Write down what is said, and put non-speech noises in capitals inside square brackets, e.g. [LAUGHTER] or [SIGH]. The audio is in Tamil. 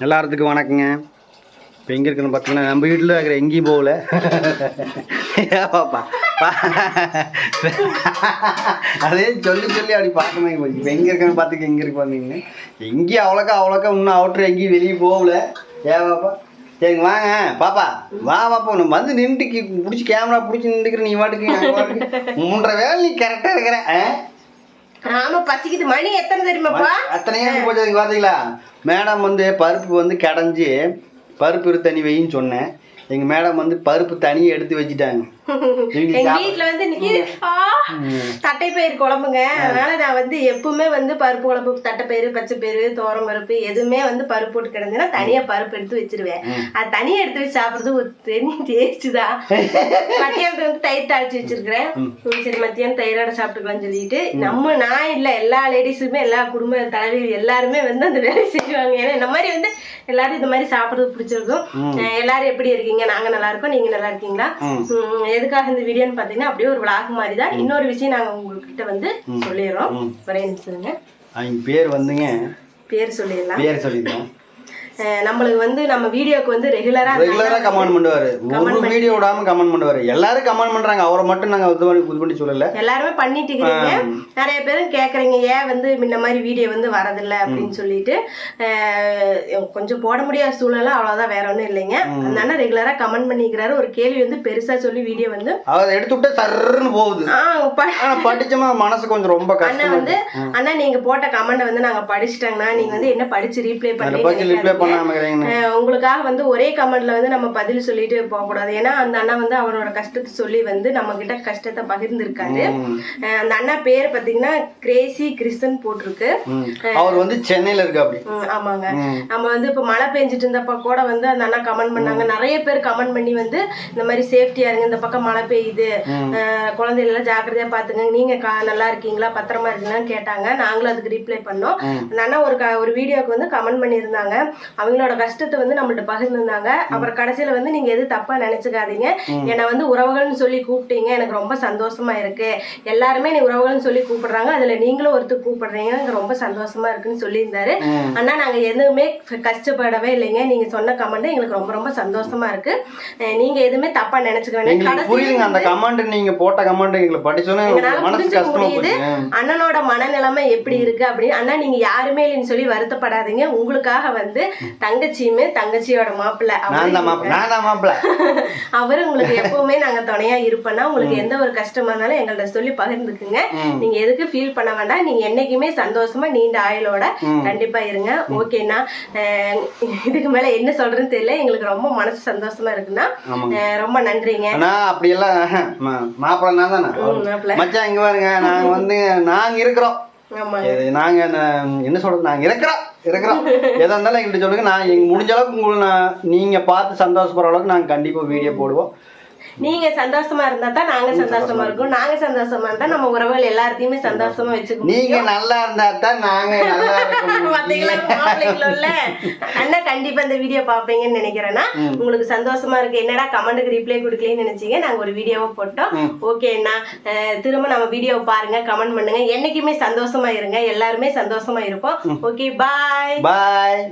எல்லாத்துக்கும் வணக்கங்க. இப்போ எங்கே இருக்குன்னு பார்த்தீங்கன்னா நம்ம வீட்டில் இருக்கிற எங்கேயும் போகல. பாப்பா. அதே சொல்லி சொல்லி அப்படி பார்க்கணும் இப்போ எங்கே இருக்குன்னு பார்த்துக்க எங்கே இருக்கு பார்த்தீங்கன்னா எங்கேயும் அவ்வளோக்கா அவ்வளோக்கா இன்னும் அவுட்ரு எங்கேயும் வெளியே போகல. ஏ பாப்பா. சரிங்க வாங்க. பாப்பா வா பாப்பா. நம்ம வந்து நின்றுக்கு பிடிச்சி கேமரா பிடிச்சி நின்றுக்கிற நீ வாட்டுக்கு வாட்டுக்கு மூன்றரை வேலை நீ கரெக்டாக இருக்கிற ஆ? ஆமா பசிக்குது. மணி எத்தனை தெரியுமாப்பா? அத்தனையும் எப்படி போச்சு பார்த்தீங்களா மேடம் வந்து பருப்பு வந்து கடைஞ்சி பருப்பு இரு தனி வைன்னு சொன்னேன். எங்கள் மேடம் வந்து பருப்பு தனியாக எடுத்து வச்சுட்டாங்க. எங்க வீட்ல வந்து ஆ, தட்டைப்பயிறு குழம்புங்க. அதனால நான் வந்து எப்பவுமே வந்து பருப்பு குழம்பு தட்டைப்பயிறு பச்சைப்பயிறு தோரம் பருப்பு எதுவுமே வந்து பருப்பு போட்டு கிடந்துன்னா தனியா பருப்பு எடுத்து வச்சிருவேன். அது தனியா எடுத்து வச்சு சாப்பிடுறது ஒரு தனி டேஸ்ட் தான். [LAUGHS] மத்தியானத்துக்கு வந்து தயிர் தாளிச்சு வச்சிருக்கிறேன். சரி மத்தியானம் தயிரோட சாப்பிட்டுக்கலாம்னு சொல்லிட்டு நம்ம நான் இல்ல எல்லா லேடிஸுமே எல்லா குடும்ப தலைவி எல்லாருமே வந்து அந்த வேலையை செய்வாங்க ஏன்னா இந்த மாதிரி வந்து எல்லாரும் இந்த மாதிரி சாப்பிடுறது பிடிச்சிருக்கும். எல்லாரும் எப்படி இருக்கீங்க? நாங்க நல்லா இருக்கோம் நீங்க நல்லா இருக்கீங்களா? எதுக்காக இந்த வீடியோன்னு பார்த்தீங்கன்னா அப்படியே ஒரு விளாக் மாதிரி தான். இன்னொரு விஷயம் நாங்கள் உங்ககிட்ட வந்து சொல்லிடுறோம். ஒரே நிமிஷங்க அவங்க பேர் வந்துங்க. பேர் சொல்லிடலாம். பேர் சொல்லிடுறோம். நம்மளுக்கு வந்து நம்ம வீடியோக்கு வந்து ரெகுலராக ரெகுலராக கமெண்ட் பண்ணுவார். ஒரு வீடியோ விடாம கமெண்ட் பண்ணுவார். எல்லாரும் கமெண்ட் பண்ணுறாங்க அவரை மட்டும் நாங்கள் இது பண்ணி இது பண்ணி சொல்லலை. எல்லாருமே பண்ணிட்டு இருக்கிறீங்க. நிறைய பேரும் கேட்குறீங்க ஏன் வந்து இந்த மாதிரி வீடியோ வந்து வரதில்ல அப்படின்னு சொல்லிட்டு கொஞ்சம் போட முடியாத சூழ்நிலை அவ்வளோதான் வேற ஒன்றும் இல்லைங்க. அந்த அண்ணன் ரெகுலராக கமெண்ட் பண்ணிக்கிறாரு. ஒரு கேள்வி வந்து பெருசாக சொல்லி வீடியோ வந்து அவர் எடுத்து விட்டு சர்ன்னு போகுது. படிச்சோமா மனசு கொஞ்சம் ரொம்ப அண்ணா கஷ்டம் வந்து அண்ணா நீங்க போட்ட கமெண்ட் வந்து நாங்க படிச்சிட்டோங்கண்ணா. நீங்க வந்து என்ன படிச்சு ரீப்ளை பண்ணி உங்களுக்காக வந்து ஒரே கமெண்ட்ல வந்து நம்ம பதில் சொல்லிட்டு போக கூடாது ஏன்னா அந்த அண்ணா வந்து அவரோட கஷ்டத்தை சொல்லி வந்து நம்ம கிட்ட கஷ்டத்தை பகிர்ந்திருக்காரு. அந்த அண்ணா பேர் பாத்தீங்கன்னா கிரேசி கிறிஸ்டன் போட்டிருக்கு. அவர் வந்து சென்னையில் இருக்கா அப்படி ஆமாங்க. நம்ம வந்து இப்போ மழை பெஞ்சிட்டு இருந்தப்ப கூட வந்து அந்த அண்ணா கமெண்ட் பண்ணாங்க. நிறைய பேர் கமெண்ட் பண்ணி வந்து இந்த மாதிரி சேஃப்டியா இருங்க. இந்த பக்கம் மழை பெய்யுது. குழந்தைகள் எல்லாம் ஜாக்கிரதையா பாத்துங்க. நீங்க நல்லா இருக்கீங்களா? பத்திரமா இருக்கீங்களான்னு கேட்டாங்க. நாங்களும் அதுக்கு ரிப்ளை பண்ணோம். அந்த அண்ணா ஒரு ஒரு வீடியோக்கு வந்து கமெண்ட் பண்ணியிருந்தாங்க. அவங்களோட கஷ்டத்தை வந்து நம்மள்ட்ட பகிர்ந்திருந்தாங்க. அப்புறம் கடைசியில வந்து நீங்க எது தப்பா நினைச்சுக்காதீங்க. என்னை வந்து உறவுகள்னு சொல்லி கூப்பிட்டீங்க. எனக்கு ரொம்ப சந்தோஷமா இருக்கு. எல்லாருமே நீ உறவுகள்னு சொல்லி கூப்பிடுறாங்க. அதுல நீங்களும் ஒருத்தர் கூப்பிடுறீங்க. எனக்கு ரொம்ப சந்தோஷமா இருக்குன்னு சொல்லியிருந்தாரு. அண்ணா நாங்க எதுவுமே கஷ்டப்படவே இல்லைங்க. நீங்க சொன்ன கமெண்ட் எங்களுக்கு ரொம்ப ரொம்ப சந்தோஷமா இருக்கு. நீங்க எதுவுமே தப்பா நினைச்சுக்க வேண்டாம் அந்த கமெண்ட் நீங்க போட்ட கமெண்ட் எங்களுக்கு படிச்சோன்னே மனசு முடியுது. அண்ணனோட மனநிலைமை எப்படி இருக்கு அப்படின்னு. அண்ணா நீங்க யாருமே இல்லைன்னு சொல்லி வருத்தப்படாதீங்க. உங்களுக்காக வந்து தங்கச்சியுமே தங்கச்சியோட மாப்பிள்ளை [LAUGHS] அவரு உங்களுக்கு [LAUGHS] எப்பவுமே நாங்க துணையா இருப்போம்னா உங்களுக்கு எந்த ஒரு கஷ்டமா இருந்தாலும் எங்கள்ட்ட சொல்லி பகிர்ந்துக்குங்க. நீங்க எதுக்கு ஃபீல் பண்ண வேண்டாம். நீங்க என்னைக்குமே சந்தோஷமா நீண்ட ஆயுளோட. கண்டிப்பா இருங்க. ஓகேண்ணா. இதுக்கு மேல என்ன சொல்றதுன்னு தெரியல. எங்களுக்கு ரொம்ப மனசு சந்தோஷமா இருக்குன்னா ரொம்ப நன்றிங்க. ஆனா அப்படியெல்லாம் மா- மாப்பிள்ளை நான் தானே. மச்சான் இங்க பாருங்க. நாங்க வந்து நாங்க இருக்கிறோம். ஆமாங்க இது நாங்க என்ன- சொல்கிறது சொல்றது? நாங்க இருக்கிறோம் இருக்கிறோம். எதா இருந்தாலும் எங்கிட்ட சொல்லுங்க. நான் எங்கள் முடிஞ்ச அளவுக்கு உங்களை நான் நீங்க பார்த்து சந்தோஷப்படுற அளவுக்கு நாங்க கண்டிப்பா வீடியோ போடுவோம். நீங்க சந்தோஷமா இருந்தா தான் நாங்க சந்தோஷமா இருக்கோம். நாங்க சந்தோஷமா இருந்தா நம்ம உறவுகள் எல்லாத்தையுமே சந்தோஷமா வச்சுக்க நீங்க நல்லா இருந்தா தான் நாங்க [LAUGHS] பாத்தீங்களா? அண்ணா கண்டிப்பா இந்த வீடியோ பாப்பீங்கன்னு நினைக்கிறேன்னா உங்களுக்கு சந்தோஷமா இருக்கு. என்னடா கமெண்ட்டுக்கு ரிப்ளை கொடுக்கலன்னு நினைச்சீங்க. நாங்க ஒரு வீடியோவை போட்டோம். ஓகே அண்ணா. அஹ் திரும்ப நம்ம வீடியோவை பாருங்க கமெண்ட் பண்ணுங்க. என்னைக்குமே சந்தோஷமா இருங்க. எல்லாருமே சந்தோஷமா இருப்போம். ஓகே பாய் பாய்